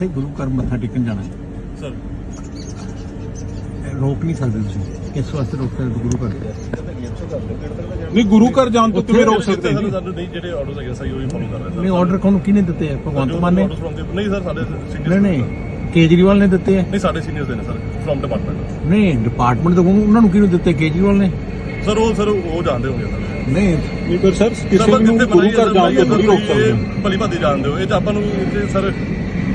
ਤੇ ਗੁਰੂ ਘਰ ਮੱਥਾ ਟੇਕਣ ਜਾਣਾ ਹੈ। ਸਰ। ਇਹ ਰੋਕ ਨਹੀਂ ਸਕਦੇ ਤੁਸੀਂ। ਕਿਸ ਵਾਸਤੇ ਰੋਕ ਸਕਦੇ ਗੁਰੂ ਘਰ। ਨਹੀਂ ਗੁਰੂ ਘਰ ਜਾਣ ਤੋਂ ਕਿਵੇਂ ਰੋਕ ਸਕਦੇ ਸਰ ਜੀ? ਸਾਨੂੰ ਨਹੀਂ ਜਿਹੜੇ ਆਰਡਰਸ ਹੈਗੇ ਸਹੀ ਉਹੀ ਫੋਲੋ ਕਰ ਰਹੇ ਸਰ। ਨਹੀਂ ਆਰਡਰ ਕੋਣ ਕਿਹਨੇ ਦਿੱਤੇ ਆ? ਭਗਵੰਤ ਮਾਨ ਨੇ? ਨਹੀਂ ਸਰ ਸਾਡੇ ਨਹੀਂ ਸੀਨੀਅਰ ਨਹੀਂ ਕੇਜਰੀਵਾਲ ਨੇ ਦਿੱਤੇ ਆ। ਨਹੀਂ ਸਾਡੇ ਸੀਨੀਅਰਸ ਦੇ ਨੇ ਸਰ ਫਰਮ ਡਿਪਾਰਟਮੈਂਟ ਨਹੀਂ ਡਿਪਾਰਟਮੈਂਟ ਤੋਂ ਉਹਨੂੰ- ਉਹਨਾਂ ਨੂੰ ਕਿਹਨੂੰ ਦਿੱਤੇ? ਕੇਜਰੀਵਾਲ ਨੇ? ਸਰ ਉਹ ਸਰ ਉਹ ਜਾਣਦੇ ਹੋਗੇ ਸਰ। ਨਹੀਂ ਨਹੀਂ ਪਰ ਸਰ ਕਿਸੇ ਨੂੰ ਗੁਰੂ ਘਰ ਜਾਣ ਤੋਂ ਨਹੀਂ ਰੋਕ ਸਕਦੇ ਭਲੀ ਭਾਦੀ ਜਾਣਦੇ ਹੋ ਇਹ ਤਾਂ ਆਪਾਂ ਨੂੰ ਇਹ ਸਰ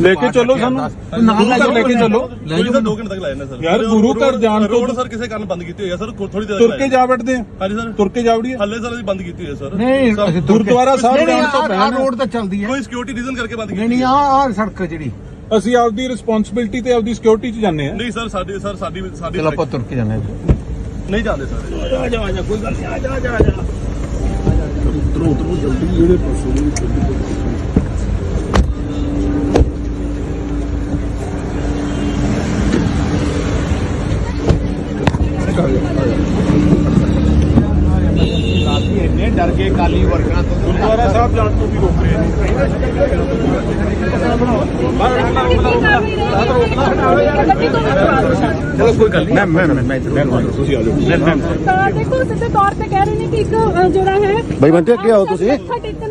ਲੈ ਕੇ ਚੱਲੋ ਸਾਨੂੰ। ਗੁਰੂ ਲੈ ਘਰ ਲੈ ਕੇ ਚੱਲੋ। ਲੈ ਕੋਈ ਤਾਂ ਜਾਓ 2 ਘੰਟੇ ਤੱਕ ਲਾਇਆ ਨੇ ਸਰ। ਯਾਰ, ਗੁਰੂ ਘਰ ਜਾਣ ਤੋਂ- ਰੋਡ ਸਰ ਕਿਸੇ ਕਾਰਨ ਬੰਦ ਕੀਤੀ ਹੋਈ ਹੈ ਸਰ ਥੋੜੀ ਦੇਰ ਤੁਰ ਕੇ ਜਾ ਵੜਦੇ ਆ। ਹਾਂਜੀ ਸਰ। ਤੁਰ ਕੇ ਜਾ ਵੜੀਏ। ਹੱਲੇ ਸਰ ਅਸੀਂ ਬੰਦ ਕੀਤੀ ਹੋਈ ਹੈ ਸਰ। ਨਹੀਂ ਗੁਰਦੁਆਰਾ ਸਾਹਿਬ ਨਹੀਂ, ਨਹੀਂ, ਜਾਣ ਤੋਂ ਪਹਿਲਾਂ- ਰੋਡ ਤਾਂ ਚੱਲਦੀ ਹੈ। ਕੋਈ ਸਿਕਿਉਰਿਟੀ ਰੀਜ਼ਨ ਕਰਕੇ ਬੰਦ ਕੀਤੀ ਨਹੀਂ ਨਹੀਂ ਆਹ ਆਹ ਸੜਕ ਜਿਹੜੀ। ਅਸੀਂ ਆਪਦੀ ਰਿਸਪੌਂਸਿਬਿਲਟੀ ਤੇ ਆਪਦੀ ਸਿਕਿਉਰਿਟੀ 'ਚ ਜਾਂਦੇ ਆ ਨਹੀਂ ਸਰ ਸਾਡੀ ਸਰ ਸਾਡੀ ਸਾਡੀ ਚਲੋ ਆਪਾਂ ਤੁਰ ਕੇ ਜਾਣਾ ਹੈ। ਨਹੀਂ ਜਾਂਦੇ ਸਰ। ਇੰਨੇ ਡਰ ਗਏ ਕਾਲੀ ਵਰਕਰਾਂ ਤੋਂ ਗੁਰਦੁਆਰਾ ਸਾਹਿਬ ਜਾਣ ਤੋਂ ਵੀ ਰੋਕ ਰਹੇ ਨੇ ਚਲੋ ਕੋਈ ਗੱਲ ਨਹੀਂ ਮੈਂ ਮੈਂ ਮੈਂ ਮੈਂ ਤੁਸੀਂ ਆ ਜਾਓ ਤਾਂ ਦੇਖੋ ਸਿੱਧੇ ਤੌਰ ਤੇ ਕਹਿ ਰਹੇ ਨੇ ਕਿ ਇੱਕ ਅ, ਜਿਹੜਾ ਹੈ ਬਈ ਬੰਟੇ, ਅੱਗੇ ਆਓ ਤੁਸੀਂ।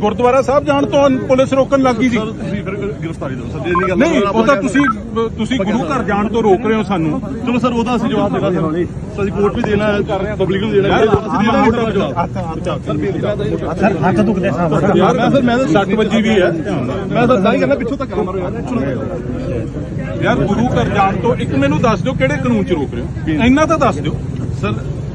ਗੁਰਦੁਆਰਾ ਸਾਹਿਬ ਜਾਣ ਤੋਂ ਪੁਲਿਸ ਰੋਕਣ ਲੱਗੀ ਸੀ ਸਰ ਤੁਸੀਂ ਫਿਰ ਗ੍ਰਿਫਤਾਰੀ ਦਿਓ। ਸਰ ਜੇ ਨਹੀਂ ਗੱਲ ਨਹੀਂ ਉਹ ਤਾਂ ਤੁਸੀਂ ਤੁਸੀਂ ਗੁਰੂ ਘਰ ਜਾਣ ਤੋਂ ਰੋਕ ਰਹੇ ਹੋ ਸਾਨੂੰ। ਚਲੋ ਸਰ ਉਹਦਾ ਅਸੀਂ ਜਵਾਬ ਦੇਣਾ ਸਰ। ਅਸੀਂ ਕੋਰਟ ਵੀ ਦੇਣਾ ਹੈ ਪਬਲਿਕ ਨੂੰ ਦੇਣਾ ਹੈ। ਅਸੀਂ ਦੇਣਾ ਹੈ ਜਵਾਬ। ਸਰ ਹੱਥ ਦੁਖਦੇ ਸਾਹਿਬ ਯਾਰ ਮੈਂ ਸਰ ਮੈਂ ਤਾਂ 60 ਵਜੇ ਵੀ ਹੈ। ਮੈਂ ਤਾਂ ਤਾਂ ਹੀ ਕਹਿੰਦਾ ਪਿੱਛੋਂ ਤੱਕ ਮਾਰੋ ਯਾਰ ਯਾਰ ਗੁਰੂ ਘਰ ਜਾਣ ਤੋਂ ਇੱਕ ਮੈਨੂੰ ਦੱਸ ਦਿਓ ਕਿਹੜੇ ਕਾਨੂੰਨ 'ਚ ਰੋਕ ਰਹੇ ਹੋ? ਇੰਨਾ ਤਾਂ ਦੱਸ ਦਿਓ। ਸਰ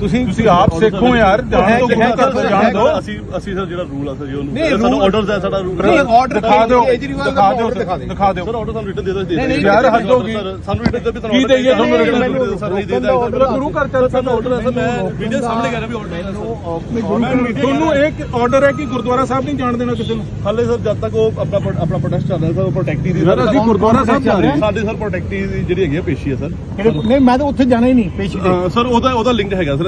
ਤੁਸੀਂ ਤੁਸੀਂ ਆਪ ਸਿੱਖੋ ਯਾਰ ਜਾਣ ਤੋਂ ਗੁਰੂ ਘਰ ਤੋਂ ਜਾਣ ਦਿਓ। ਅਸੀਂ ਅਸੀਂ ਸਰ ਜਿਹੜਾ ਰੂਲ ਆ ਸਰ ਜੀ ਉਹਨੂੰ rule- ਆਰਡਰਸ ਹੈ ਸਾਡਾ ਰੂਲ ਨਹੀਂ, order ਦਿਖਾ ਦਿਓ ਦਾ ਦਿਖਾ ਦਿਓ ਦਿਖਾ ਦਿਓ। ਦਿਓ। ਸਰ ਆਰਡਰ ਸਾਨੂੰ ਰਿਟਨ ਦੇ ਦੋ ਦੇ ਨਹੀਂ, ਨਹੀਂ, ਯਾਰ, ਹੱਦ ਹੋ ਗਈ। ਸਾਨੂੰ ਰਿਟਨ ਦੇ ਵੀ ਕੀ ਦੇਈਏ ਤੁਹਾਨੂੰ ਦੇ ਦਿਓ? ਸਰ ਨਹੀਂ ਦੇ order ਗੁਰੂ ਘਰ ਚੱਲ ਸਾਨੂੰ ਆਰਡਰ ਹੈ ਸਰ ਮੈਂ ਵੀਡੀਓ ਸਾਹਮਣੇ ਕਰ ਰਿਹਾ ਵੀ ਆਰਡਰ ਹੈ ਤੁਹਾਨੂੰ ਇੱਕ ਆਰਡਰ ਹੈ ਕਿ ਗੁਰਦੁਆਰਾ ਸਾਹਿਬ ਨਹੀਂ ਜਾਣ ਦੇਣਾ ਕਿਸੇ ਨੂੰ? ਹਾਲੇ ਸਰ ਜਦ ਤੱਕ ਉਹ ਆਪਣਾ ਆਪਣਾ ਪ੍ਰੋਟੈਸਟ ਚੱਲ ਰਿਹਾ ਸਰ ਉਹ ਪ੍ਰੋਟੈਕਟੀ ਦੀ ਯਾਰ, ਅਸੀਂ ਗੁਰਦੁਆਰਾ ਸਾਹਿਬ ਜਾ ਰਹੇ ਹਾਂ। ਸਾਡੇ ਸਰ ਪ੍ਰੋਟੈਕਟੀ ਦੀ ਜਿਹੜੀ ਹੈਗੀ ਆ ਪੇਸ਼ੀ ਹੈ ਸਰ। ਨਹੀਂ ਮੈਂ ਤਾਂ ਉੱਥੇ ਜਾਣਾ ਹੀ ਨਹੀਂ ਪੇਸ਼ੀ ਤੇ ਸਰ ਉਹਦਾ ਉਹਦਾ ਲਿੰਕ ਹੈਗਾ ਸਰ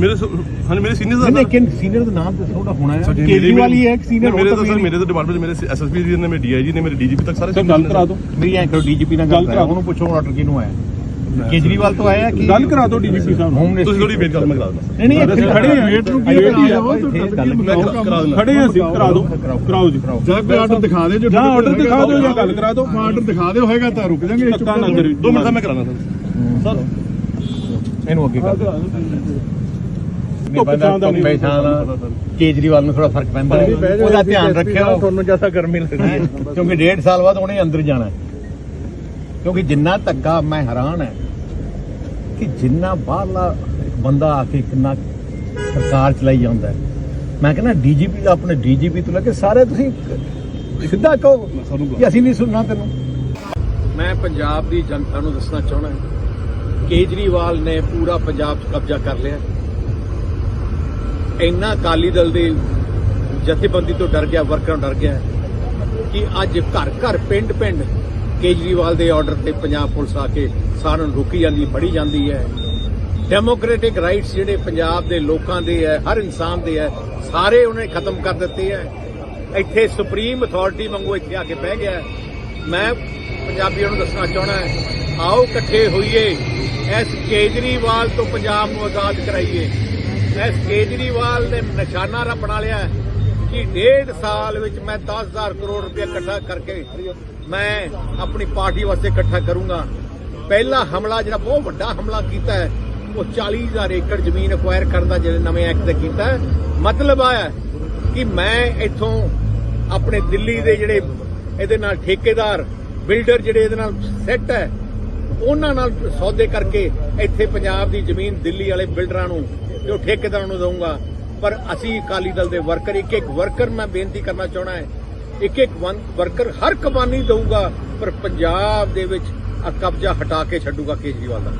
ਮੇਰੇ ਸ- ਹਾਂਜੀ ਮੇਰੇ ਸੀਨੀਅਰਸ ਨਹੀਂ ਦਾ ਨਹੀਂ ਕਿਨ ਸੀਨੀਅਰ ਦਾ ਨਾਮ ਦੱਸੋ ਉਹਦਾ ਹੋਣਾ ਹੈ। ਸਰ, ਕੇਜਰੀਵਾਲ ਹੀ ਹੈ ਇੱਕ senior ਮੇਰੇ ਹੋਰ ਤਾਂ ਤਾਂ ਸਰ ਮੇਰੇ ਤਾਂ ਡਿਪਾਰਟਮੈਂਟ ਮੇਰੇ ਐਸਐਸਪੀ ਜੀ ਨੇ ਮੇਰੇ ਡੀਆਈਜੀ ਨੇ ਮੇਰੇ ਡੀਜੀਪੀ ਤੱਕ ਸਾਰੇ ਸਰ ਗੱਲ ਕਰਾ ਦਿਓ। ਮੇਰੀ ਐਂ ਕਰੋ ਡੀਜੀਪੀ ਨਾਲ ਗੱਲ ਗੱਲ ਕਰਾ ਕਰਾਓ। ਦਿਓ। ਉਹਨੂੰ ਪੁੱਛੋ ਆਰਡਰ ਕਿਹਨੂੰ ਆਇਆ। ਕੇਜਰੀਵਾਲ ਤੋਂ ਆਇਆ ਕਿ ਗੱਲ ਕਰਾ ਦਿਓ ਡੀਜੀਪੀ ਸਾਹਿਬ ਨੂੰ ਹੋਮ ਤੁਸੀਂ ਥੋੜੀ ਵੇਟ ਕਰ ਮੈਂ ਕਰਾ ਦਿੰਦਾ। ਨਹੀਂ ਨਹੀਂ ਇੱਥੇ ਖੜੇ ਹਾਂ, ਵੇਟ ਨੂੰ ਕੀ ਕੀ ਵੇਟ ਹੀ ਕਰਾਓ ਆ। ਇੱਥੇ ਗੱਲ ਮੈਂ ਕਰਾ- ਕਰਾ ਦਿੰਦਾ। ਖੜੇ ਹਾਂ ਅਸੀਂ ਕਰਾ ਦਿਓ। ਕਰਾਓ ਜੀ। ਜਾਂ ਕੋਈ ਆਰਡਰ ਦਿਖਾ ਦੇ ਜੋ ਜਾਂ ਆਰਡਰ ਦਿਖਾ ਦਿਓ ਜਾਂ ਗੱਲ ਕਰਾ ਦਿਓ। ਆਰਡਰ ਦਿਖਾ ਦਿਓ ਹੋਏਗਾ ਤਾਂ ਰੁਕ ਜਾਾਂਗੇ ਧੱਕਾ ਨਾ ਕਰੀ। ਦੋ ਮਿੰਟ ਦਾ ਮੈਂ ਕਰਾਣਾ ਸਰ। ਸਰ। ਇਹਨੂੰ ਅੱਗੇ ਕਰ ਦਿਓ। ਧੁੱਪ ਛਾਂ ਦਾ ਨਹੀਂ। ਕੇਜਰੀਵਾਲ ਨੂੰ ਥੋੜਾ ਫ਼ਰਕ ਪੈਂਦਾ। ਉਹਦਾ ਧਿਆਨ ਰੱਖਿਓ ਤੁਹਾਨੂੰ ਜ਼ਿਆਦਾ ਗਰਮੀ ਲੱਗਦੀ ਹੈ ਕਿਉਂਕਿ ਡੇਢ ਸਾਲ ਬਾਅਦ ਉਹਨੇ ਅੰਦਰ ਜਾਣਾ ਹੈ। ਕਿਉਂਕਿ ਜਿੰਨਾ ਧੱਕਾ ਮੈਂ ਹੈਰਾਨ ਹੈ ਕਿ ਜਿੰਨਾ ਬਾਹਰਲਾ ਇੱਕ ਬੰਦਾ ਆ ਕੇ ਕਿੰਨਾ ਸਰਕਾਰ ਚਲਾਈ ਜਾਂਦਾ ਮੈਂ ਕਹਿੰਦਾ ਡੀਜੀਪੀ ਦਾ ਆਪਣੇ ਡੀਜੀਪੀ ਤੋਂ ਲੈ ਕੇ ਸਾਰੇ ਤੁਸੀਂ ਸਿੱਧਾ ਕਹੋ ਕਿ ਅਸੀਂ ਨਹੀਂ ਸੁਣਨਾ ਤੈਨੂੰ ਮੈਂ ਪੰਜਾਬ ਦੀ ਜਨਤਾ ਨੂੰ ਦੱਸਣਾ ਚਾਹਣਾ ਕੇਜਰੀਵਾਲ ਨੇ ਪੂਰਾ ਪੰਜਾਬ 'ਚ ਕਬਜ਼ਾ ਕਰ ਲਿਆ ਇੰਨਾ ਅਕਾਲੀ ਦਲ ਦੇ ਜਥੇਬੰਦੀ ਤੋਂ ਡਰ ਗਿਆ, ਵਰਕਰਾਂ ਡਰ ਗਿਆ ਕਿ ਅੱਜ ਘਰ ਘਰ ਪਿੰਡ ਪਿੰਡ ਕੇਜਰੀਵਾਲ ਦੇ ਆਰਡਰ ਤੇ ਪੰਜਾਬ ਪੁਲਿਸ ਆ ਕੇ ਸਾਰਿਆਂ ਨੂੰ ਰੋਕੀ ਜਾਂਦੀ, ਫੜੀ ਜਾਂਦੀ ਹੈ। ਡੈਮੋਕ੍ਰੈਟਿਕ ਰਾਈਟਸ ਜਿਹੜੇ ਪੰਜਾਬ ਦੇ ਲੋਕਾਂ ਦੇ ਹੈ, ਹਰ ਇਨਸਾਨ ਦੇ ਹੈ, ਸਾਰੇ ਉਹਨੇ ਖਤਮ ਕਰ ਦਿੱਤੇ ਹੈ। ਇੱਥੇ ਸੁਪਰੀਮ ਅਥਾਰਟੀ ਵਾਂਗੂ ਇੱਥੇ ਆ ਕੇ ਬਹਿ ਗਿਆ ਮੈਂ ਪੰਜਾਬੀਆਂ ਨੂੰ ਦੱਸਣਾ ਚਾਹਣਾ ਹੈ, ਆਓ ਇਕੱਠੇ ਹੋਈਏ, ਇਸ ਕੇਜਰੀਵਾਲ ਤੋਂ ਪੰਜਾਬ ਨੂੰ ਆਜ਼ਾਦ ਕਰਾਈਏ। ਇਸ ਕੇਜਰੀਵਾਲ ਨੇ ਨਿਸ਼ਾਨਾ ਰ ਬਣਾ ਲਿਆ ਕਿ ਡੇਢ ਸਾਲ ਵਿੱਚ ਮੈਂ 10000 ਕਰੋੜ ਰੁਪਏ ਇਕੱਠਾ ਕਰਕੇ ਮੈਂ ਆਪਣੀ ਪਾਰਟੀ ਵਾਸਤੇ ਇਕੱਠਾ ਕਰੂੰਗਾ। ਪਹਿਲਾ ਹਮਲਾ ਜਿਹੜਾ ਬਹੁਤ ਵੱਡਾ ਹਮਲਾ ਕੀਤਾ ਹੈ, ਉਹ 40000 ਏਕੜ ਜ਼ਮੀਨ ਅਕਵਾਇਰ ਕਰਨ ਦਾ ਜਿਹੜੇ ਨਵੇਂ ਐਕਟ ਤੇ ਕੀਤਾ ਮਤਲਬ ਆ ਕਿ ਮੈਂ ਇੱਥੋਂ ਆਪਣੇ ਦਿੱਲੀ ਦੇ ਜਿਹੜੇ ਇਹਦੇ ਨਾਲ ਠੇਕੇਦਾਰ ਬਿਲਡਰ ਜਿਹੜੇ ਇਹਦੇ ਨਾਲ ਸੈੱਟ ਹੈ ਉਹਨਾਂ ਨਾਲ ਸੌਦੇ ਕਰਕੇ ਇੱਥੇ ਪੰਜਾਬ ਦੀ ਜ਼ਮੀਨ ਦਿੱਲੀ ਵਾਲੇ ਬਿਲਡਰਾਂ ਨੂੰ, ਜੋ ਠੇਕੇਦਾਰਾਂ ਨੂੰ ਦਊਂਗਾ। ਪਰ ਅਸੀਂ ਅਕਾਲੀ ਦਲ ਦੇ ਵਰਕਰ ਇੱਕ ਇੱਕ ਵਰਕਰ ਮੈਂ ਬੇਨਤੀ ਕਰਨਾ ਚਾਹਣਾ ਹੈ ਇੱਕ ਇੱਕ ਵਰਕਰ ਹਰ ਕਬਾਨੀ ਦਊਗਾ, ਪਰ ਪੰਜਾਬ ਦੇ ਵਿੱਚ ਕਬਜ਼ਾ ਹਟਾ ਕੇ ਛੱਡੂਗਾ ਕੇਜਰੀਵਾਲ ਦਾ।